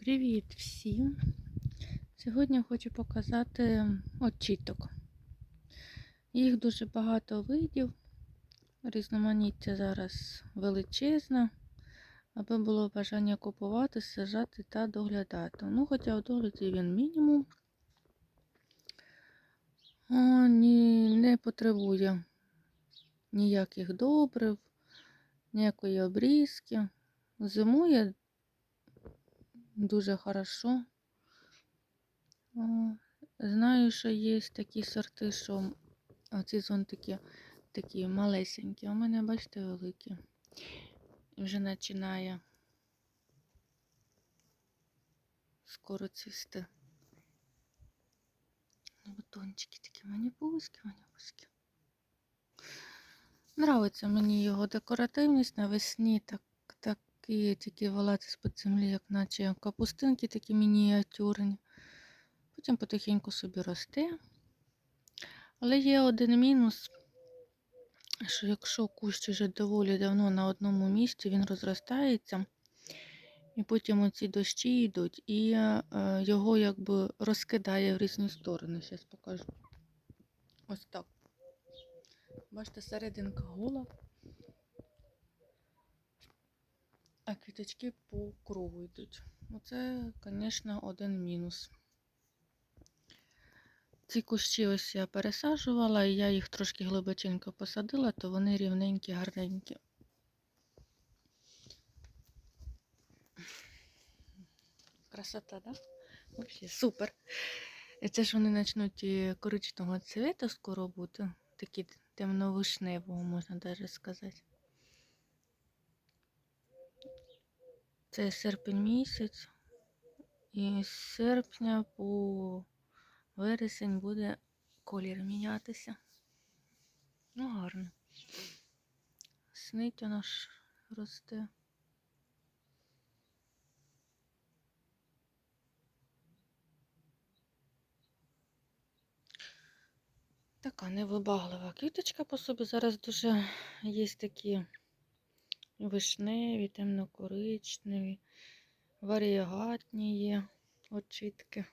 Привіт всім! Сьогодні хочу показати очіток. Їх дуже багато видів. Різноманіття зараз величезне, аби було бажання купувати, сажати та доглядати. Ну, хоча у догляді він мінімум. О, ні, не потребує ніяких добрив, ніякої обрізки. Зимує дуже хорошо. Знаю, що є такі сорти, що оці зонтики такі малесенькі, у мене, бачите, великі. Вже починає скоро цвісти. Бутончики такі маніпузькі, маніпузькі. Нравиться мені його декоративність навесні, так, такі тільки валати з-під землі, як наче капустинки такі мініатюрні. Потім потихеньку собі росте. Але є один мінус, що якщо кущ вже доволі давно на одному місці, він розростається, і потім оці дощі йдуть, і е, його якби розкидає в різні сторони. Зараз покажу. Ось так. Бачите, серединка гола, а квіточки по кругу йдуть. Оце, звісно, один мінус. Ці кущі ось я пересаджувала, і я їх трошки глибоченько посадила, то вони рівненькі, гарненькі. Красота, да? Вообще супер. І це ж вони почнуть і коричневого цвета скоро бути. Такі темно-вишневого, можна навіть сказати. Це серпень місяць. І з серпня по вересень буде колір мінятися. Ну, гарно. Снить вона ж росте. Така невибаглива квіточка по собі. Зараз дуже є такі вишневі, темно-коричневі, варіагатні є очітки.